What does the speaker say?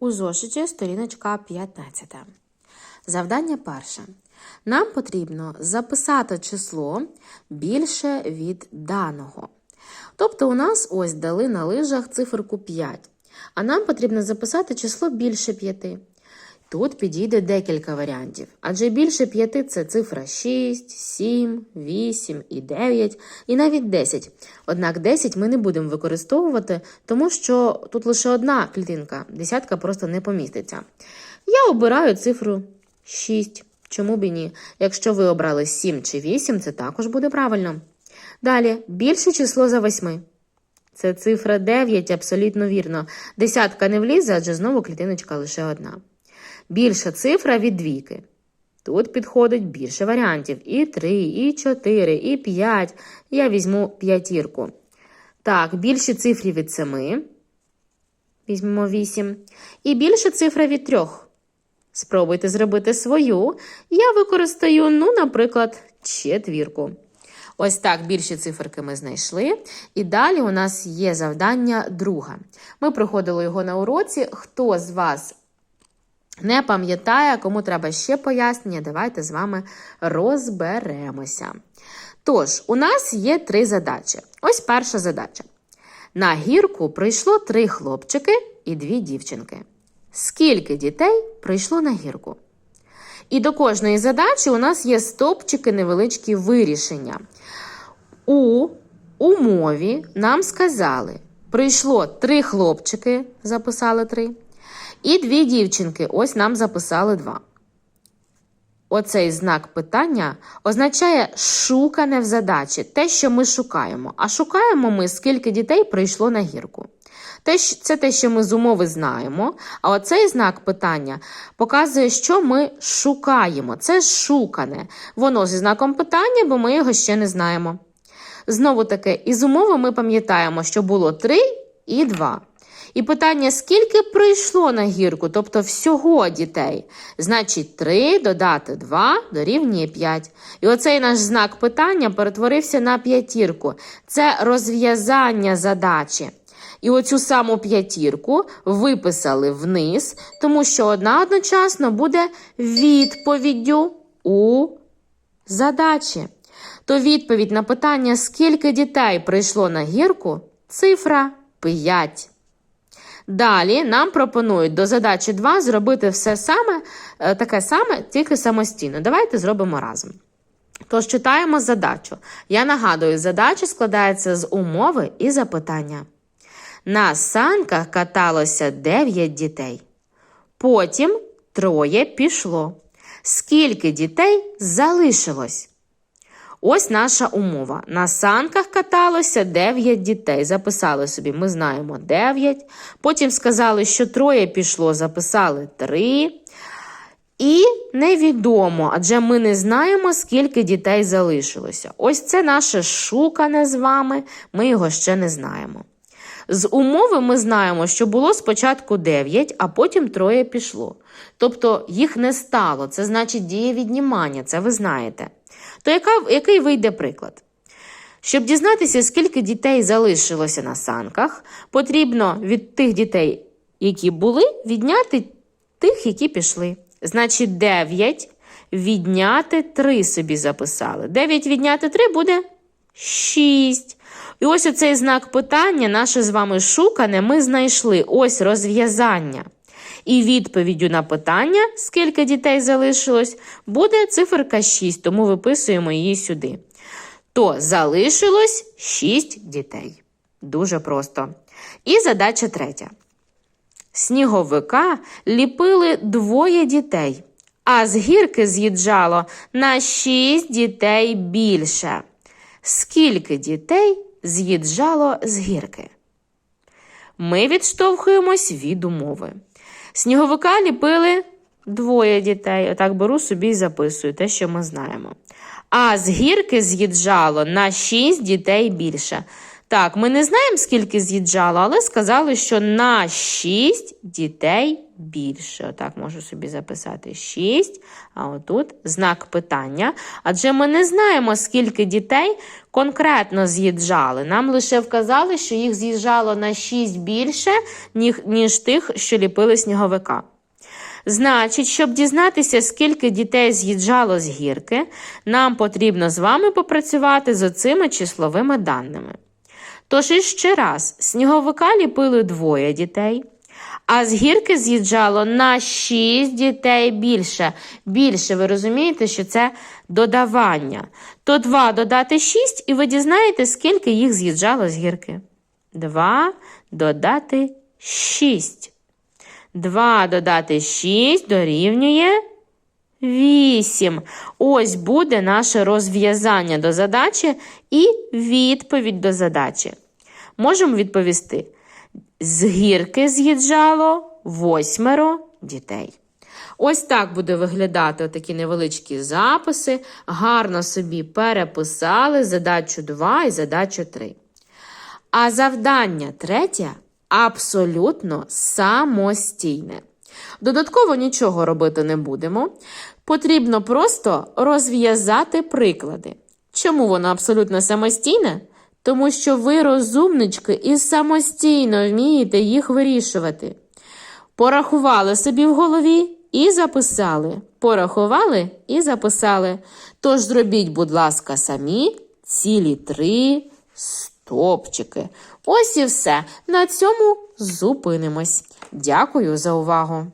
У зошиті сторіночка 15. Завдання перше. Нам потрібно записати число більше від даного. Тобто у нас ось дали на лижах циферку 5, а нам потрібно записати число більше 5. Тут підійде декілька варіантів, адже більше 5 – це цифра 6, 7, 8 і 9, і навіть 10. Однак 10 ми не будемо використовувати, тому що тут лише одна клітинка, десятка просто не поміститься. Я обираю цифру 6. Чому б і ні? Якщо ви обрали 7 чи 8, це також буде правильно. Далі, більше число за 8. Це цифра 9, абсолютно вірно. Десятка не влізе, адже знову клітиночка лише одна. Більша цифра від двійки. Тут підходить більше варіантів. І 3, і 4, і 5. Я візьму п'ятірку. Так, більші цифри від 7. Візьмемо 8. І більша цифра від 3. Спробуйте зробити свою. Я використаю, ну, наприклад, четвірку. Ось так більші циферки ми знайшли. І далі у нас є завдання друге. Ми проходили його на уроці. Хто з вас не пам'ятає, кому треба ще пояснення, давайте з вами розберемося. Тож, у нас є три задачі. Ось перша задача. На гірку прийшло три хлопчики і дві дівчинки. Скільки дітей прийшло на гірку? І до кожної задачі у нас є стопчики невеличкі вирішення. У умові нам сказали, прийшло три хлопчики, записали три, і дві дівчинки, ось нам записали два. Оцей знак питання означає шукане в задачі, те, що ми шукаємо. А шукаємо ми, скільки дітей прийшло на гірку. Це те, що ми з умови знаємо. А оцей знак питання показує, що ми шукаємо. Це шукане. Воно зі знаком питання, бо ми його ще не знаємо. Знову таки, із умови ми пам'ятаємо, що було 3 і 2. І питання, скільки прийшло на гірку, тобто всього дітей. Значить, 3 додати 2 дорівнює 5. І оцей наш знак питання перетворився на п'ятірку. Це розв'язання задачі. І оцю саму п'ятірку виписали вниз, тому що одна одночасно буде відповіддю у задачі. То відповідь на питання, скільки дітей прийшло на гірку, цифра 5. Далі нам пропонують до задачі 2 зробити все саме, е, таке саме, тільки самостійно. Давайте зробимо разом. Тож читаємо задачу. Я нагадую, задача складається з умови і запитання. На санках каталося 9 дітей. Потім троє пішло. Скільки дітей залишилось? Ось наша умова. На санках каталося 9 дітей. Записали собі, ми знаємо 9. Потім сказали, що троє пішло, записали 3. І невідомо, адже ми не знаємо, скільки дітей залишилося. Ось це наше шукане з вами, ми його ще не знаємо. З умови ми знаємо, що було спочатку 9, а потім троє пішло. Тобто їх не стало. Це значить діє віднімання, це ви знаєте. То яка, який вийде приклад? Щоб дізнатися, скільки дітей залишилося на санках, потрібно від тих дітей, які були, відняти тих, які пішли. Значить, 9 відняти 3 собі записали. 9 відняти 3 буде 6. І ось оцей знак питання, наше з вами шукане, ми знайшли ось розв'язання. І відповіддю на питання, скільки дітей залишилось, буде циферка 6, тому виписуємо її сюди. То залишилось 6 дітей. Дуже просто. І задача третя. Сніговика ліпили двоє дітей, а з гірки з'їжджало на 6 дітей більше. Скільки дітей з'їжджало з гірки? Ми відштовхуємось від умови. Сніговика ліпили двоє дітей. Отак беру собі і записую те, що ми знаємо. А з гірки з'їжджало на 6 дітей більше. Так, ми не знаємо, скільки з'їжджало, але сказали, що на 6 дітей більше. Отак можу собі записати 6, а отут знак питання. Адже ми не знаємо, скільки дітей конкретно з'їжджали. Нам лише вказали, що їх з'їжджало на 6 більше, ніж тих, що ліпили сніговика. Значить, щоб дізнатися, скільки дітей з'їжджало з гірки, нам потрібно з вами попрацювати з оцими числовими даними. Тож іще раз, сніговика ліпили двоє дітей, а з гірки з'їжджало на 6 дітей більше. Більше, ви розумієте, що це додавання. То 2 додати 6, і ви дізнаєтесь, скільки їх з'їжджало з гірки. 2 додати 6. 2 додати 6 дорівнює 8. Ось буде наше розв'язання до задачі і відповідь до задачі. Можемо відповісти: з гірки з'їжджало восьмеро дітей. Ось так буде виглядати такі невеличкі записи. Гарно собі переписали задачу 2 і задачу 3. А завдання третє абсолютно самостійне. Додатково нічого робити не будемо. Потрібно просто розв'язати приклади. Чому воно абсолютно самостійне? Тому що ви розумнички і самостійно вмієте їх вирішувати. Порахували собі в голові і записали. Порахували і записали. Тож зробіть, будь ласка, самі цілі три стопчики. Ось і все. На цьому зупинимось. Дякую за увагу!